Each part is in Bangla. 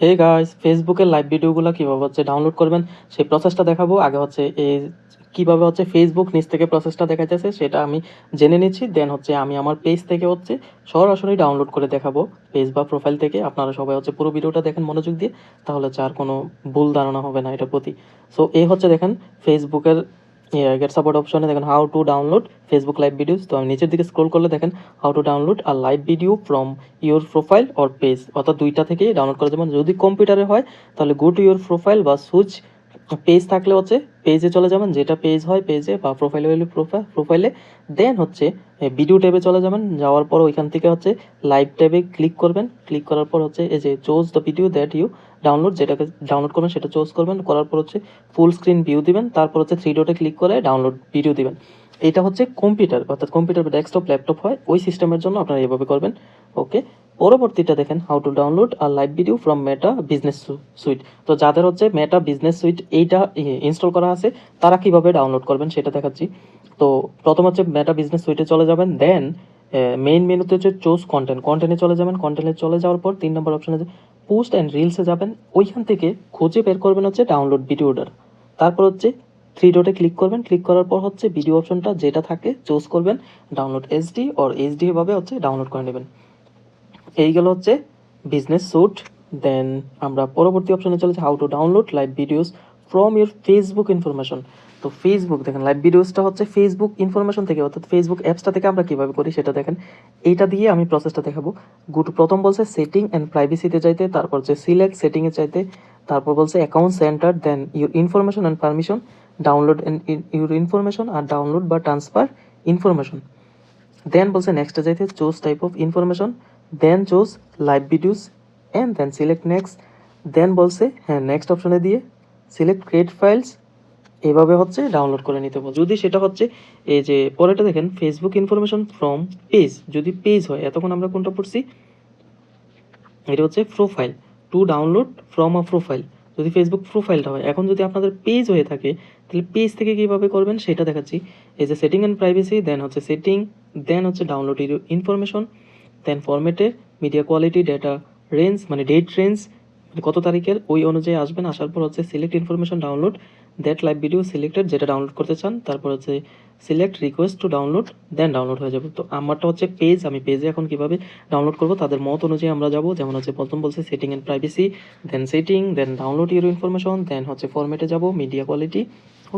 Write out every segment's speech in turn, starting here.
হে গাইস ফেসবুকের লাইভ ভিডিওগুলো কীভাবে হচ্ছে ডাউনলোড করবেন? সেই প্রসেসটা দেখাবো। আগে হচ্ছে এই কীভাবে হচ্ছে ফেসবুক নিচ থেকে প্রসেসটা দেখাইতেছে, সেটা আমি জেনে নিচ্ছি। দেন হচ্ছে আমি আমার পেজ থেকে হচ্ছে সরাসরি ডাউনলোড করে দেখাবো পেজ বা প্রোফাইল থেকে। আপনারা সবাই হচ্ছে পুরো ভিডিওটা দেখেন মনোযোগ দিয়ে, তাহলে হচ্ছে আর কোনো ভুল ধারণা হবে না এটার প্রতি। সো এই হচ্ছে দেখেন ফেসবুকের গেট সাপোর্ট অপশনে দেখেন how to download Facebook live videos তো আমি নিচের দিকে স্ক্রোল করলে দেখেন how to download your live video from your profile or page অর্থাৎ দুইটা থেকেই ডাউনলোড করা যাবে। যদি কম্পিউটারে হয়, তাহলে গো টু ইউর প্রোফাইল বা সুইচ পেজ থাকলে হচ্ছে পেজে চলে যাবেন, যেটা পেজ হয় পেজে বা প্রোফাইলে প্রোফাইল প্রোফাইলে দেন হচ্ছে ভিডিও ট্যাবে চলে যাবেন, যাওয়ার পর ওইখান থেকে হচ্ছে লাইভ ট্যাবে ক্লিক করবেন। ক্লিক করার পর হচ্ছে এই যে choose the video that you download যেটাকে ডাউনলোড করবেন সেটা চোজ করবেন। করার পর হচ্ছে ফুল স্ক্রিন ভিউ দিবেন, তারপর হচ্ছে থ্রি ডটে ক্লিক করে ডাউনলোড ভিডিও দিবেন। এটা হচ্ছে কম্পিউটার অর্থাৎ কম্পিউটার বা ডেস্কটপ ল্যাপটপ হয়, ওই সিস্টেমের জন্য আপনারা এভাবে করবেন ওকে পরবর্তীটা দেখেন how to download your live video from Meta business suite তো যাদের হচ্ছে মেটা বিজনেস সুইট এইটা ইনস্টল করা আছে, তারা কীভাবে ডাউনলোড করবেন সেটা দেখাচ্ছি। তো প্রথম হচ্ছে মেটা বিজনেস সুইটে চলে যাবেন দেন মেইন মেনুতে হচ্ছে চুজ কন্টেন্ট কন্টেন্টে চলে যাবেন কন্টেন্টে চলে যাওয়ার পর তিন নম্বর অপশনে পোস্ট অ্যান্ড রিলসে যাবেন, ওইখান থেকে খুঁজে বের করবেন হচ্ছে ডাউনলোড ভিডিওটার তারপর হচ্ছে থ্রি ডটে ক্লিক করবেন ক্লিক করার পর হচ্ছে ভিডিও অপশনটা যেটা থাকে চুজ করবেন ডাউনলোড এইচডি ওর এইচডি ভাবে হচ্ছে ডাউনলোড করে নেবেন। এই গেল হচ্ছে বিজনেস স্যুট দেন আমরা পরবর্তী অপশনে চলেছি how to download live videos from your Facebook information তো ফেসবুক দেখেন লাইভ ভিডিওসটা হচ্ছে ফেসবুক ইনফরমেশন থেকে, অর্থাৎ ফেসবুক অ্যাপসটা থেকে আমরা কীভাবে করি সেটা দেখেন। এইটা দিয়ে আমি প্রসেসটা দেখাবো। গুড প্রথম বলছে সেটিং অ্যান্ড প্রাইভেসিতে চাইতে তারপর হচ্ছে সিলেক্ট সেটিংয়ে চাইতে তারপর বলছে account centre then your information and permission download and your information R download বা ট্রান্সফার ইনফরমেশন দেন বলছে নেক্সটে যাইতে choose type of information then choose live videos and then select next then বলছে হ্যাঁ নেক্সট অপশনে দিয়ে সিলেক্ট ক্রিয়েট ফাইলস এভাবে হচ্ছে ডাউনলোড করে নিতে বল যদি সেটা হচ্ছে এই যে পরেটা দেখেন ফেসবুক ইনফরমেশন ফ্রম পেজ যদি পেজ হয়, এতক্ষণ আমরা কোনটা পড়ছি? এটা হচ্ছে profile to download from a profile যদি ফেসবুক প্রোফাইলটা হয়, এখন যদি আপনাদের পেজ হয়ে থাকে, তাহলে পেজ থেকে কীভাবে করবেন সেটা দেখাচ্ছি। এই যে সেটিং অ্যান্ড প্রাইভেসি দেন হচ্ছে সেটিং দেন হচ্ছে ডাউনলোড ইনফরমেশন দেন ফরম্যাটে মিডিয়া কোয়ালিটি ডেটা রেঞ্জ মানে ডেট রেঞ্জ মানে কত তারিখের ওই অনুযায়ী আসবেন। আসার পর হচ্ছে select information download that live video selected যেটা ডাউনলোড করতে চান, তারপর হচ্ছে select request to download then download হয়ে যাবে। তো আমারটা হচ্ছে পেজ আমি পেজে এখন কীভাবে ডাউনলোড করব, তাদের মত অনুযায়ী আমরা যাব। যেমন হচ্ছে প্রথম বলছে setting and privacy then setting then download your information then হচ্ছে ফরম্যাটে যাব মিডিয়া কোয়ালিটি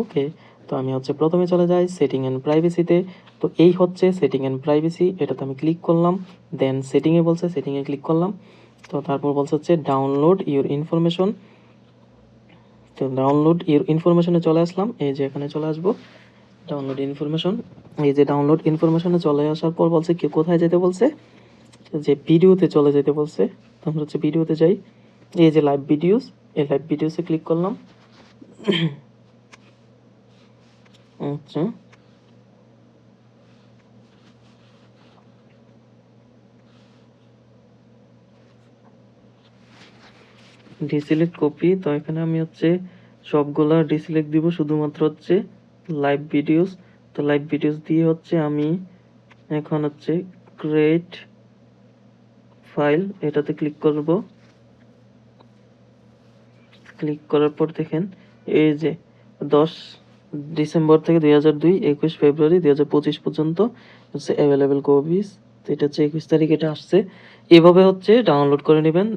ওকে তো আমি হচ্ছে প্রথমে চলে যাই সেটিং অ্যান্ড প্রাইভেসিতে তো। এই হচ্ছে সেটিং অ্যান্ড প্রাইভেসি এটাতে আমি ক্লিক করলাম দেন সেটিংয়ে বলছে সেটিংয়ে ক্লিক করলাম। তো তারপর বলছে হচ্ছে ডাউনলোড ইউর ইনফরমেশন তো ডাউনলোড ইউর ইনফরমেশনে চলে আসলাম, এই যে এখানে চলে আসব। ডাউনলোড ইনফরমেশন এই যে ডাউনলোড ইনফরমেশনে চলে আসার পর বলছে কি কোথায় যেতে বলছে? যে ভিডিওতে চলে যেতে বলছে। আমরা হচ্ছে ভিডিওতে যাই। এই যে লাইভ ভিডিওস এই লাইভ ভিডিওসে ক্লিক করলাম। আচ্ছা ডিসিলেক্ট কপি তো এখানে আমি হচ্ছে সবগুলা ডিসিলেক্ট দিব, শুধুমাত্র হচ্ছে লাইভ ভিডিওস তো লাইভ ভিডিওস দিয়ে হচ্ছে আমি এখন হচ্ছে ক্রিয়েট ফাইল এটাতে ক্লিক করব। ক্লিক করার পর দেখেন, এই যে দশ ডিসেম্বর থেকে দুই হাজার দুই, একুশ ফেব্রুয়ারি দুই হাজার পঁচিশ পর্যন্ত হচ্ছে অ্যাভেলেবেল কপিস তো এটা হচ্ছে একুশ তারিখ, এটা আসছে। এভাবে হচ্ছে ডাউনলোড করে নেবেন।